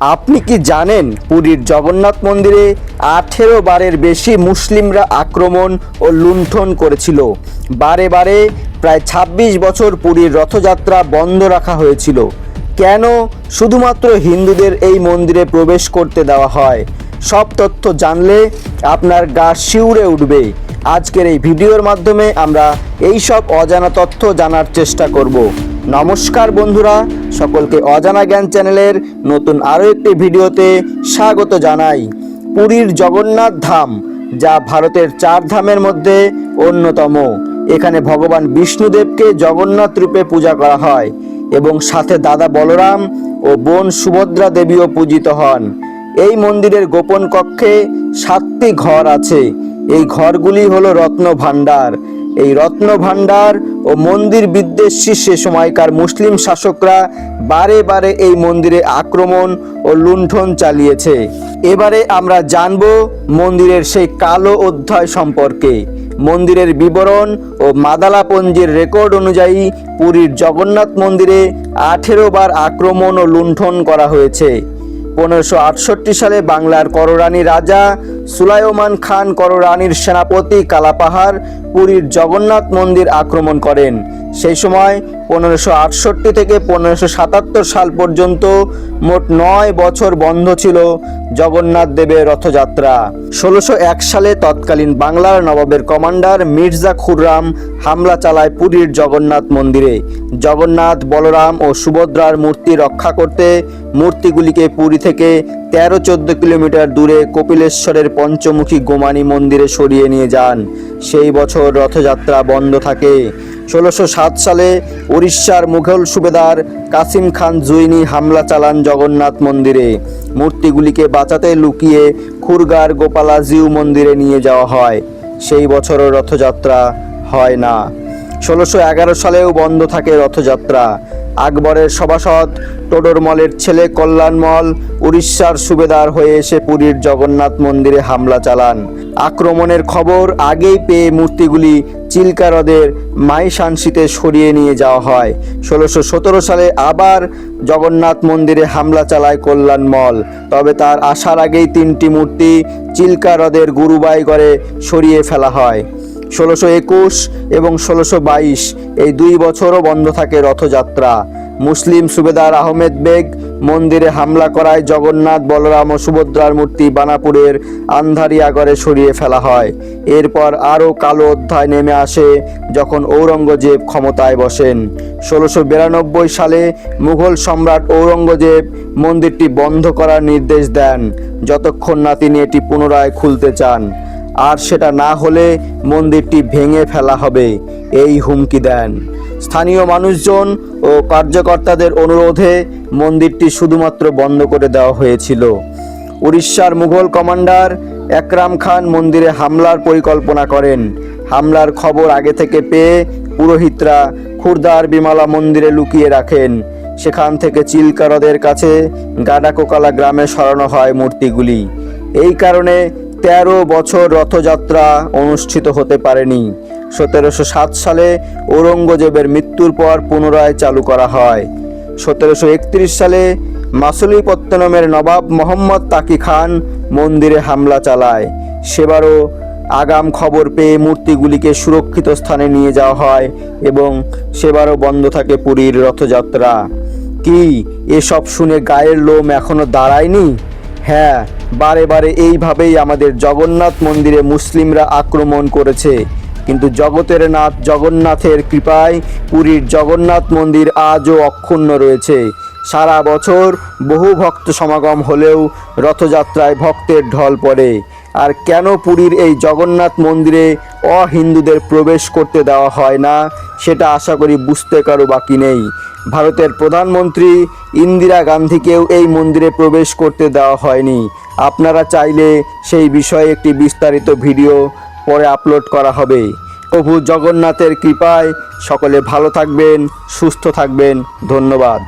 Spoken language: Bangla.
আপনি কি জানেন পুরীর জগন্নাথ মন্দিরে আঠেরো বারের বেশি মুসলিমরা আক্রমণ ও লুণ্ঠন করেছিল? বারে বারে প্রায় ২৬ বছর পুরীর রথযাত্রা বন্ধ রাখা হয়েছিল। কেন শুধুমাত্র হিন্দুদের এই মন্দিরে প্রবেশ করতে দেওয়া হয়? সব তথ্য জানলে আপনার গা শিউরে উঠবে। আজকের এই ভিডিওর মাধ্যমে আমরা এই সব অজানা তথ্য জানার চেষ্টা করব। নমস্কার বন্ধুরা, সকলকে অজানা জ্ঞান চ্যানেলের নতুন আরও একটি ভিডিওতে স্বাগত জানাই। পুরীর জগন্নাথ ধাম, যা ভারতের চার ধামের মধ্যে অন্যতম। এখানে ভগবান বিষ্ণুদেবকে জগন্নাথ রূপে পূজা করা হয় এবং সাথে দাদা বলরাম ও বোন সুভদ্রা দেবীও পূজিত হন। এই মন্দিরের গোপন কক্ষে সাতটি ঘর আছে। এই ঘরগুলি হলো রত্ন ভাণ্ডার। এই রত্ন ভাণ্ডার ও মন্দির বিদ্বেষী সে সময়কার মুসলিম শাসকরা বারে বারে এই মন্দিরে আক্রমণ ও লুণ্ঠন চালিয়েছে। এবারে আমরা জানব মন্দিরের সেই কালো অধ্যায় সম্পর্কে। মন্দিরের বিবরণ ও মাদালাপঞ্জির রেকর্ড অনুযায়ী পুরীর জগন্নাথ মন্দিরে আঠেরো বার আক্রমণ ও লুণ্ঠন করা হয়েছে। পনেরোশো সালে বাংলার কররানী রাজা সুলাইমান খান কররানীর সেনাপতি কালাপাহাড়, পুরীর জগন্নাথ মন্দির আক্রমণ করেন। সেই সময় পনেরোশো আটষট্টি থেকে পনেরোশো সাতাত্তর সাল পর্যন্ত মোট নয় বছর বন্ধ ছিল জগন্নাথ দেবের রথযাত্রা। ষোলোশো এক সালে তৎকালীন বাংলার নবাবের কমান্ডার মির্জা খুররাম হামলা চালায় পুরীর জগন্নাথ মন্দিরে। জগন্নাথ, বলরাম ও সুভদ্রার মূর্তি রক্ষা করতে মূর্তিগুলিকে পুরী থেকে তেরো চোদ্দ কিলোমিটার দূরে কপিলেশ্বরের পঞ্চমুখী গোমানী মন্দিরে সরিয়ে নিয়ে যান। সেই বছর রথযাত্রা বন্ধ থাকে। ষোলোশো সালে উড়িষ্যার মুঘল সুবেদার কাসিম খান জুইনি হামলা চালান জগন্নাথ মন্দিরে। মূর্তিগুলিকে বাঁচাতে লুকিয়ে খুরগার গোপালা জিউ মন্দিরে নিয়ে যাওয়া হয়। সেই বছরও রথযাত্রা হয় না। ষোলোশো এগারো সালেও বন্ধ থাকে রথযাত্রা। আকবরের সভাসদ টোডরমলের ছেলে কল্যাণমল উড়িষ্যার সুবেদার হয়ে এসে পুরীর জগন্নাথ মন্দিরে হামলা চালান। আক্রমণের খবর আগেই পেয়ে মূর্তিগুলি চিল্কা হ্রদের মাইশানসিতে সরিয়ে নিয়ে যাওয়া হয়। ষোলোশো সতেরো সালে আবার জগন্নাথ মন্দিরে হামলা চালায় কল্যাণ মল। তবে তার আসার আগেই তিনটি মূর্তি চিল্কা হ্রদের গুরুবাইগড়ে সরিয়ে ফেলা হয়। ষোলোশো একুশ এবং ষোলোশো বাইশ এই দুই বছরও বন্ধ থাকে রথযাত্রা। মুসলিম সুবেদার আহমেদ বেগ মন্দিরে হামলা করায় জগন্নাথ, বলরাম ও সুভদ্রার মূর্তি বানাপুরের আন্ধারিয়াগড়ে সরিয়ে ফেলা হয়। এরপর আরও কালো অধ্যায় নেমে আসে যখন ঔরঙ্গজেব ক্ষমতায় বসেন। ষোলোশো বিরানব্বই সালে মুঘল সম্রাট ঔরঙ্গজেব মন্দিরটি বন্ধ করার নির্দেশ দেন, যতক্ষণ না তিনি এটি পুনরায় খুলতে চান। আর সেটা না হলে মন্দিরটি ভেঙে ফেলা হবে, এই হুমকি দেন। স্থানীয় মানুষজন ও কার্যকর্তাদের অনুরোধে মন্দিরটি শুধুমাত্র বন্ধ করে দেওয়া হয়েছিল। উড়িষ্যার মুঘল কমান্ডার একরাম খান মন্দিরে হামলার পরিকল্পনা করেন। হামলার খবর আগে থেকে পেয়ে পুরোহিতরা খুরদার বিমালা মন্দিরে লুকিয়ে রাখেন। সেখান থেকে চিল্কা হ্রদের কাছে গাডাকোকালা গ্রামে সরানো হয় মূর্তিগুলি। এই কারণে তেরো বছর রথযাত্রা অনুষ্ঠিত হতে পারেনি। সতেরোশো সাত সালে ঔরঙ্গজেবের মৃত্যুর পর পুনরায় চালু করা হয়। সতেরোশো একত্রিশ সালে মাসুলিপত্তনমের নবাব মোহাম্মদ তাকি খান মন্দিরে হামলা চালায়। সেবারও আগাম খবর পেয়ে মূর্তিগুলিকে সুরক্ষিত স্থানে নিয়ে যাওয়া হয় এবং সেবারও বন্ধ থাকে পুরীর রথযাত্রা। কি, এসব শুনে গায়ের লোম এখনও দাঁড়ায়নি? হ্যাঁ বারে বারে এইভাবেই আমাদের জগন্নাথ মন্দিরে মুসলিমরা আক্রমণ করেছে। কিন্তু জগতের নাথ, জগন্নাথের কৃপায় পুরীর জগন্নাথ মন্দির আজও অক্ষুণ্ণ রয়েছে। সারা বছর বহু ভক্ত সমাগম হলেও রথযাত্রায় ভক্তের ঢল পড়ে। আর কেন পুরীর এই জগন্নাথ মন্দিরে অহিন্দুদের প্রবেশ করতে দেওয়া হয় না, সেটা আশা করি বুঝতে কারও বাকি নেই। ভারতের প্রধানমন্ত্রী ইন্দিরা গান্ধীকেও এই মন্দিরে প্রবেশ করতে দেওয়া হয়নি। আপনারা চাইলে সেই বিষয়ে একটি বিস্তারিত ভিডিও পরে আপলোড করা হবে। প্রভু জগন্নাথের কৃপায় সকলে ভালো থাকবেন সুস্থ থাকবেন। ধন্যবাদ।